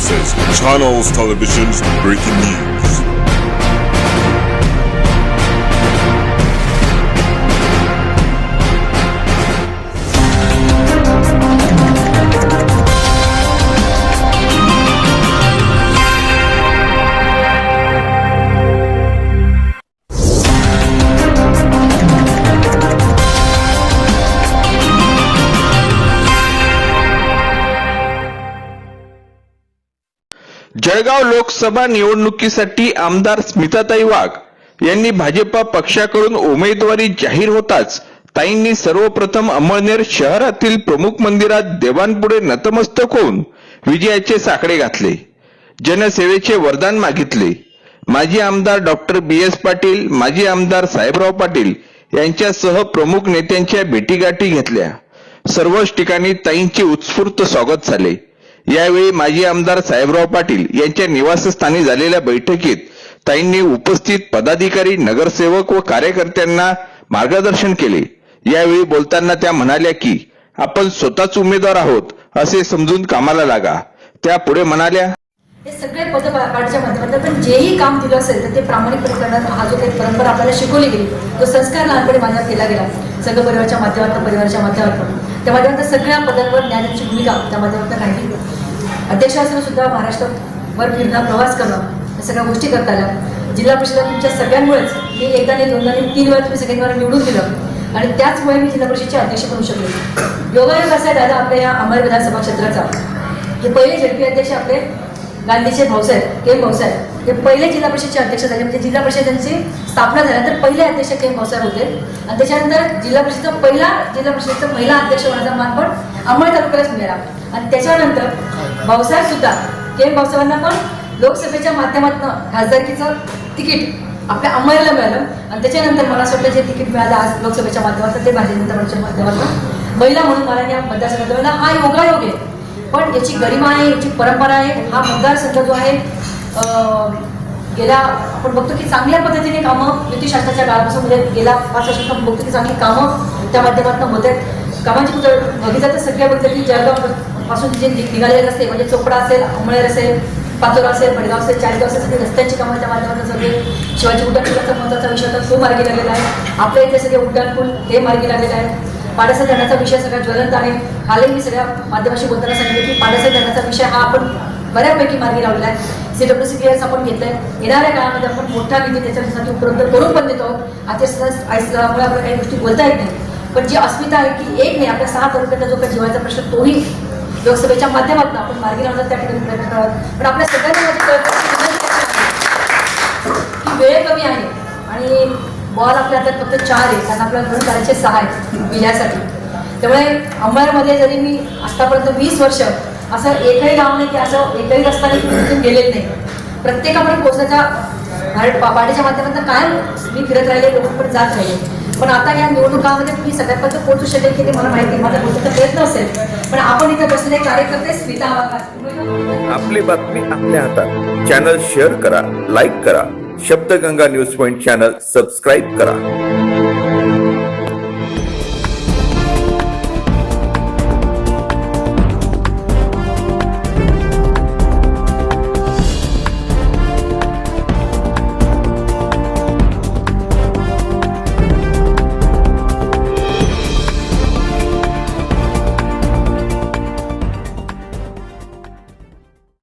Channels Television's breaking news. Jalgaon Lok Sabha निवडणुकीसाठी आमदार स्मिताताई वाघ यांनी भाजपा पक्षाकडून उमेदवारी जाहीर होताच ताईंनी सर्वप्रथम अमळनेर शहरातील प्रमुख मंदिरात देवांपुढे नतमस्तक होऊन विजयाचे साकडे घातले. जनसेवेचे वरदान मागितले. माजी आमदार डॉक्टर बी एस पाटील माजी आमदार साहेबराव पाटील यांच्यासह प्रमुख नेत्यांच्या भेटीगाठी घेतल्या. सर्वच ठिकाणी ताईंचे उत्स्फूर्त स्वागत झाले. यावेळी माजी आमदार साहेबराव पाटील यांच्या निवासस्थानी झालेल्या बैठकीत ताईंनी उपस्थित पदाधिकारी नगरसेवक व कार्यकर्त्यांना मार्गदर्शन केले. यावेळी बोलताना त्या म्हणाल्या की आपण स्वतःच उमेदवार आहोत असे समजून कामाला लागा. त्या पुढे म्हणाल्या हे सगळे पद पाठच्या माध्यमातून पण जेही काम दिलं असेल तर ते प्रामाणिकपणे करण्यात हा जो काही परंपरा आपल्याला शिकवली गेली तो संस्कार लहानपणी माझ्यावर केला गेला. सगळं परिवाराच्या माध्यमातून परिवाराच्या माध्यमातून. त्या माध्यमातून सगळ्या पदांवर ज्ञानाची भूमिका त्या माध्यमातून राहिली अध्यक्ष असताना सुद्धा महाराष्ट्रात वर फिरणं प्रवास करणं या सगळ्या गोष्टी करता आल्या. जिल्हा परिषदेला तुमच्या सगळ्यांमुळेच मी एकदा नाही दोनदा नाही तीन वेळा तुम्ही सगळ्यांनी मला निवडून दिलं. आणि त्याचमुळे मी जिल्हा परिषदेचे अध्यक्ष बनू शकले. योगायोग असा आहे दादा आपल्या या अमर विधानसभा क्षेत्राचा. हे पहिले झेडपी अध्यक्ष आपले गांधीचे भाऊसाहेब के भाऊसाहेब हे पहिले जिल्हा परिषदचे अध्यक्ष झाले. म्हणजे जिल्हा परिषदांची स्थापना झाल्यानंतर पहिले अध्यक्ष के भाऊसाहेब होते. आणि त्याच्यानंतर जिल्हा परिषदचा पहिला जिल्हा परिषदचा महिला अध्यक्ष होण्याचा मान पण अंमळ तालुक्यालाच मिळाला. आणि त्याच्यानंतर भाऊसाहेब सुद्धा के भाऊसाहेबांना पण लोकसभेच्या माध्यमातून खासदारकीचं तिकीट आपल्या अंमळला मिळालं. आणि त्याच्यानंतर मला असं वाटतं जे तिकीट मिळालं आज लोकसभेच्या माध्यमातून ते भारतीय जनता पक्षाच्या माध्यमातून. महिला म्हणून मला या मतदारसंघात हा योगायोग आहे. पण याची गरिमा आहे याची परंपरा आहे हा मतदारसंघ जो आहे गेल्या आपण बघतो की चांगल्या पद्धतीने कामं युती शासनाच्या काळापासून म्हणजे गेल्या पाच वर्षात आपण बघतो की चांगली कामं त्या माध्यमातून होत आहेत. कामांची बघितलं तर सगळ्या बघितलं की जळगावपासून जे निघालेले रस्ते म्हणजे चोपडा असेल अमळेर असेल पाचोरा असेल भडगाव असेल चाळीसगाव असेल सगळे रस्त्यांची कामं त्या माध्यमातून सगळे शिवाजी उड्डाण महत्त्वाचा महत्त्वाचा विषय होता तो मार्गी लागलेला आहे. आपल्या इथे सगळे उड्डाणपूल हे मार्गी लागलेले आहे पाडासा धरणाचा विषय सगळा ज्वलंत आहे. हालही मी सगळ्या माध्यमाशी बोलताना सांगितलं की पाडासा धरणाचा विषय हा आपण बऱ्यापैकी मार्गी लावलेला आहे. सी डब्ल्यू सी एस आपण घेतलंय. येणाऱ्या काळामध्ये आपण मोठा निधी त्याच्यासाठी उपलब्ध करून पण देतो आहोत. आयसल्यामुळे आपल्याला काही गोष्टी बोलता येत नाही. पण जी अस्मिता आहे की एक नाही आपल्या सहा तालुक्याचा जो काही जीवाचा प्रश्न तोही लोकसभेच्या माध्यमातून आपण मार्गी लावण्याचा त्या ठिकाणी प्रयत्न करावा पण आपल्या सगळ्यांना माझी की वेळ कमी आहे आणि बॉल आपल्या हातात फक्त चार आहे कारण आपल्याला धरून करायचे सहा आहेत विजयासाठी. त्यामुळे अंबारमध्ये जरी मी आतापर्यंत वीस वर्ष असं एकही गाव नाही की असं एकही रस्ता नाही तिथून गेलेलं नाही. प्रत्येकापर्यंत पोहोचण्याच्या भारत पा- माध्यमातून कायम मी फिरत राहिले लोकांपर्यंत जात राहिले. पण आता या निवडणुकामध्ये मी सगळ्यांपर्यंत पोहोचू शकेल की ते मला माहिती आहे. माझा पोहोचण्याचा प्रयत्न असेल पण आपण इथे बसलेले कार्यकर्ते स्मिता आपली बातमी आपल्या हातात. चॅनल शेअर करा लाईक करा. Shabdganga news point channel subscribe करा.